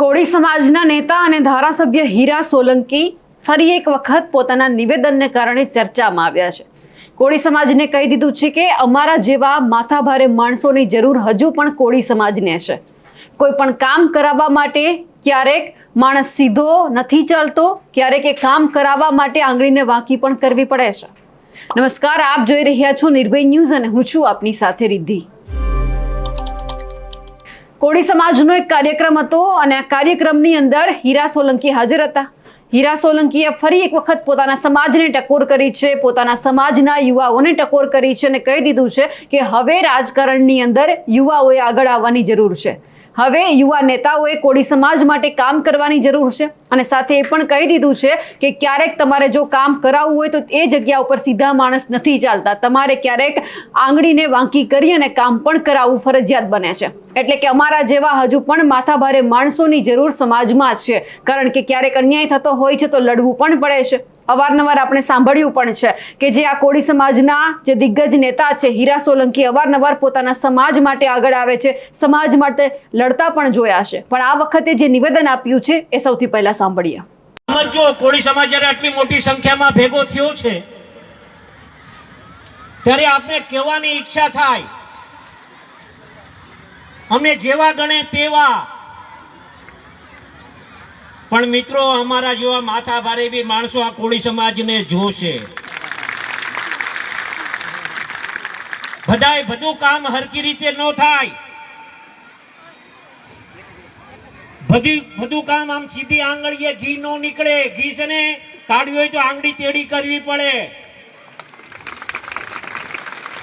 કોળી સમાજના નેતા અને ધારાસભ્ય હીરા સોલંકી ફરી એક વખત પોતાના નિવેદનને કારણે ચર્ચામાં આવ્યા છે. કોળી સમાજને કહી દીધું છે કે અમારા જેવા માથાભારે માણસોની જરૂર હજુ પણ કોળી સમાજને છે. કોઈ પણ કામ કરાવવા માટે ક્યારેક માણસ સીધો નથી ચાલતો, ક્યારેક એ કામ કરાવવા માટે આંગળીને વાંકી પણ કરવી પડે છે. નમસ્કાર, આપ જોઈ રહ્યા છો નિર્ભય ન્યૂઝ અને હું છું આપની સાથે રિદ્ધિ. કોળી સમાજનો એક કાર્યક્રમ હતો અને આ કાર્યક્રમની અંદર હીરા સોલંકી હાજર હતા. હીરા સોલંકીએ ફરી એક વખત પોતાના સમાજને ટકોર કરી છે, પોતાના સમાજના યુવાઓને ટકોર કરી છે અને કહી દીધું છે કે હવે રાજકારણની અંદર યુવાઓએ આગળ આવવાની જરૂર છે. હવે યુવા નેતાઓએ કોળી સમાજ માટે કામ કરવાની જરૂર છે અને સાથે એ પણ કહી દીધું છે કે ક્યારેક તમારે જો કામ કરાવવું હોય તો એ જગ્યા ઉપર સીધા માણસ નથી ચાલતા. તમારે ક્યારેક આંગળીને વાંકી કરી અને કામ પણ કરાવવું ફરજિયાત બને છે. એટલે કે અમારા જેવા હજુ પણ માથાભારે માણસોની જરૂર સમાજમાં છે. કારણ કે ક્યારેક અન્યાય થતો હોય છે તો લડવું પણ પડે છે. અવારનવાર આપણે સાંભળ્યું પણ છે કે જે આ કોળી સમાજના જે દિગ્ગજ નેતા છે, હીરા સોલંકી અવારનવાર પોતાના સમાજ માટે આગળ આવે છે, સમાજ માટે લડતા પણ જોયા છે. પણ આ વખતે જે નિવેદન આપ્યું છે, એ સૌથી પહેલા સાંભળીએ. સમજો કોળી સમાજ જયારે આટલી મોટી સંખ્યામાં ભેગો થયો છે, ત્યારે આપને કહેવાની ઈચ્છા થાય. અમે જેવા ગણે તેવા પણ મિત્રો, અમારા જેવા માથા ભારે બી માણસો આ કોળી સમાજને જોશે. બધાય બધું કામ હરકી રીતે ન થાય. બધી, બધું કામ આમ સીધી આંગળીએ ઘી નો નીકળે. ઘી છે ને કાઢવી હોય તો આંગળી તેડી કરવી પડે.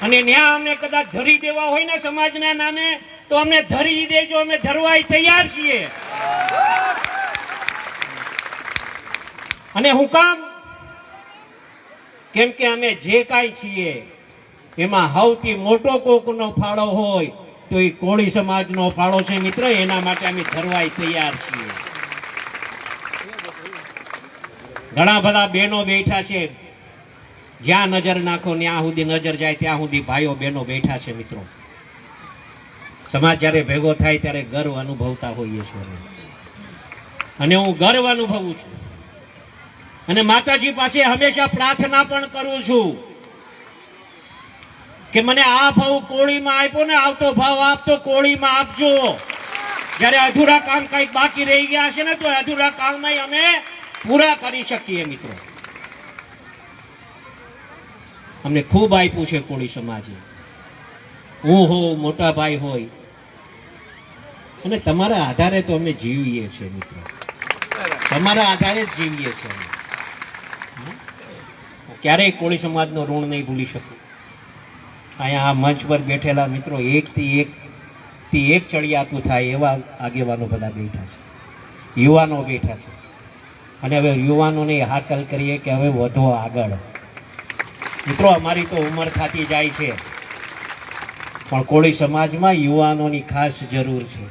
અને ન્યા અમને કદાચ ધરી દેવા હોય ને સમાજના નામે, તો અમને ધરી દેજો, અમે ધરવાય તૈયાર છીએ. અને હું કામ? કેમ કે અમે જે કાંઈ છીએ, એમાં સૌથી મોટો કોકનો ફાળો હોય તો એ કોળી સમાજનો ફાળો છે મિત્ર, એના માટે અમે ધરવાય તૈયાર છીએ. ઘણા બધા બહેનો બેઠા છે. જ્યાં નજર નાખો, ત્યાં સુધી નજર જાય, ત્યાં સુધી ભાઈઓ બહેનો બેઠા છે મિત્રો. સમાજ જ્યારે ભેગો થાય ત્યારે ગર્વ અનુભવતા હોઈએ છીએ અને હું ગર્વ અનુભવું છું. અને માતાજી પાસે હંમેશા પ્રાર્થના પણ કરું છું કે મને આ ભાવ કોળીમાં આપ્યો ને આવતો ભાવ આપતો કોળીમાં આપજો. જ્યારે અધૂરા કામ કંઈક બાકી રહી ગયા છે ને, તો અધૂરા કામમાં અમે પૂરા કરી શકીએ મિત્રો. અમને ખૂબ આપ્યું છે કોળી સમાજે. હું હો મોટા ભાઈ હોય. અને તમારા આધારે તો અમે જીવીએ છીએ મિત્રો. તમારા આધારે જ જીવીએ છીએ? ક્યારેય કોળી સમાજનો ઋણ નહીં ભૂલી શકું. અહીંયા આ મંચ પર બેઠેલા મિત્રો એકથી એક, થી એક ચડિયાતું થાય એવા આગેવાનો બધા બેઠા છે. યુવાનો બેઠા છે. અને હવે યુવાનોને હાકલ કરીએ કે હવે વધો આગળ. મિત્રો, અમારી તો ઉંમર થતી જાય છે. પણ કોળી સમાજમાં યુવાનોની ખાસ જરૂર છે.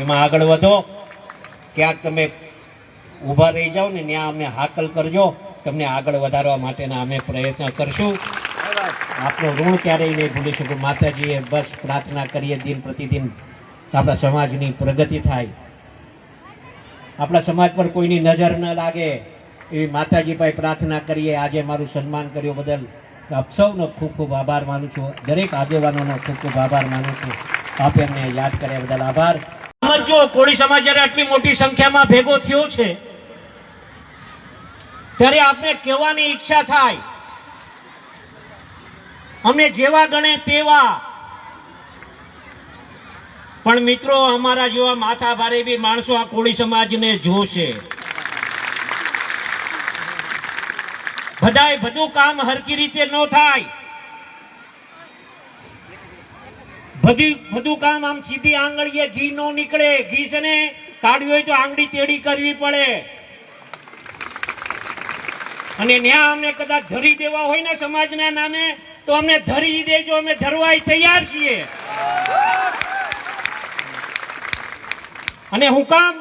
એમાં આગળ વધો. ક્યાંક તમે ઊભા રહી જાઓ ને ત્યાં અમને હાકલ કરજો. તમને આગળ વધારવા માટેના અમે પ્રયત્ન કરશું. આપણો ઋણ ક્યારેય નહીં ભૂલી શકું. માતાજીએ બસ પ્રાર્થના કરીએ, દિન પ્રતિદિન આપણા સમાજની પ્રગતિ થાય. આપણા સમાજ પર કોઈની નજર ન લાગે એવી માતાજી ભાઈ પ્રાર્થના કરીએ. આજે મારું સન્માન કર્યો બદલ આપ સૌનો ખૂબ ખૂબ આભાર માનું છું. દરેક આગેવાનોનો ખૂબ ખૂબ આભાર માનું છું. આપે અમને યાદ કર્યા બદલ આભાર. સમજો કોળી સમાજ જયારે આટલી મોટી સંખ્યામાં ભેગો થયો છે ત્યારે આપને કહેવાની ઈચ્છા થાય. અમે જેવા ગણે તેવા. પણ મિત્રો, અમારા જેવા માથા ભારે બી માણસો આ કોળી સમાજને જોશે. બધાય બધું કામ હરકી રીતે ન થાય. બધી, બધું કામ આમ સીધી આંગળીએ ઘી નો નીકળે. ઘી છે ને કાઢવી હોય તો આંગળી તેડી કરવી પડે. અને ન્યા અમને કદાચ ધરી દેવા હોય ને સમાજના નામે, તો અમને ધરી દેજો, અમે ધરવા તૈયાર છીએ. અને હું કામ?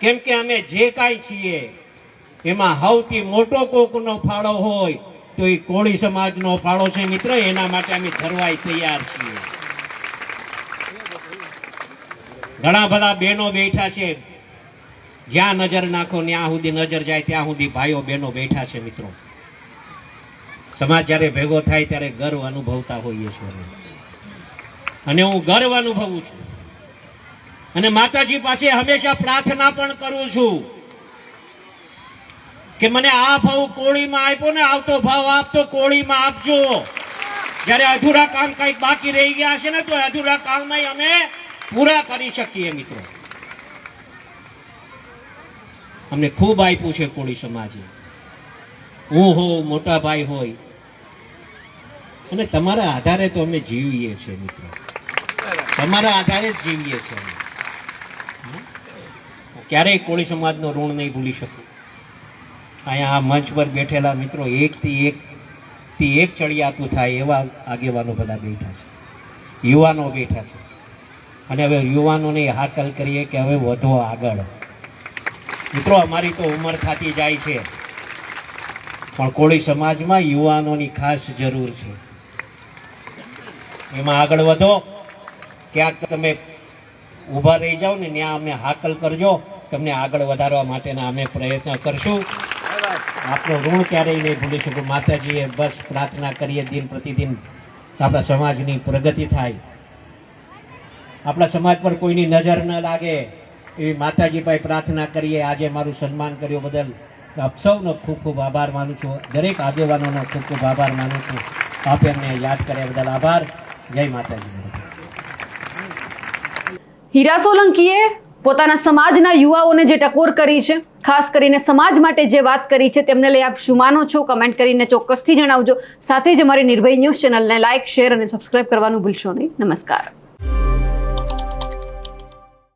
કેમ કે અમે જે કાંઈ છીએ, એમાં સૌથી મોટો કોકનો ફાળો હોય, તો એ કોળી સમાજનો ફાળો છે મિત્ર, એના માટે અમે ધરવાય તૈયાર છીએ. ઘણા બધા બહેનો બેઠા છે. જ્યાં નજર નાખો, ત્યાં સુધી નજર જાય, ત્યાં સુધી ભાઈઓ, બહેનો બેઠા છે મિત્રો. સમાજ જ્યારે ભેગો થાય ત્યારે ગર્વ અનુભવતા હોઈએ છીએ અને હું ગર્વ અનુભવું છું. અને માતાજી પાસે હંમેશા પ્રાર્થના પણ કરું છું કે મને આ ભાવ કોળીમાં આપ્યો ને આવતો ભાવ આપતો કોળીમાં આપજો. જ્યારે અધૂરા કામ કંઈક બાકી રહી ગયા છે ને, તો અધૂરા કામમાં અમે પૂરા કરી શકીએ મિત્રો. અમને ખૂબ આપ્યું છે કોળી સમાજે. હું હોઉં, મોટા ભાઈ હોય. અને તમારા આધારે તો અમે જીવીએ છીએ મિત્રો. તમારા આધારે જ જીવીએ છીએ. ક્યારેય કોળી સમાજનો ઋણ નહીં ભૂલી શકું. અહીંયા આ મંચ પર બેઠેલા મિત્રો એકથી એક, થી એક ચડિયાતું થાય એવા આગેવાનો બધા બેઠા છે. યુવાનો બેઠા છે. અને હવે યુવાનોને હાકલ કરીએ કે હવે વધો આગળ. મિત્રો, અમારી તો ઉંમર થતી જાય છે. પણ કોળી સમાજમાં યુવાનોની ખાસ જરૂર છે. એમાં આગળ વધો. ક્યાંક તમે ઊભા રહી જાઓ ને, ત્યાં અમને હાકલ કરજો. તમને આગળ વધારવા માટેના અમે પ્રયત્ન કરશું. આપણો ઋણ ક્યારેય નહીં ભૂલી શકું. માતાજીએ બસ પ્રાર્થના કરીએ, દિન પ્રતિદિન આપણા સમાજની પ્રગતિ થાય. આપણા સમાજ પર કોઈની નજર ન લાગે. એવી માતાજી પાસે પ્રાર્થના કરીએ. આજે મારું સન્માન કર્યો બદલ આપ સૌનો ખૂબ ખૂબ આભાર માનું છું. દરેક આગેવાનોનો ખૂબ ખૂબ આભાર માનું છું. આપે અમને યાદ કર્યા બદલ આભાર. જય માતાજી. હીરા સોલંકીએ પોતાના સમાજના યુવાઓને જે ટકોર કરી છે, ખાસ કરીને સમાજ માટે જે વાત કરી છે, તેમને લઈ આપ શું માનો છો? કમેન્ટ કરીને ચોક્કસથી જણાવજો. સાથે જ અમારી નિર્ભય ન્યૂઝ ચેનલને લાઇક શેર અને સબસ્ક્રાઇબ કરવાનું ભૂલશો નહીં. નમસ્કાર.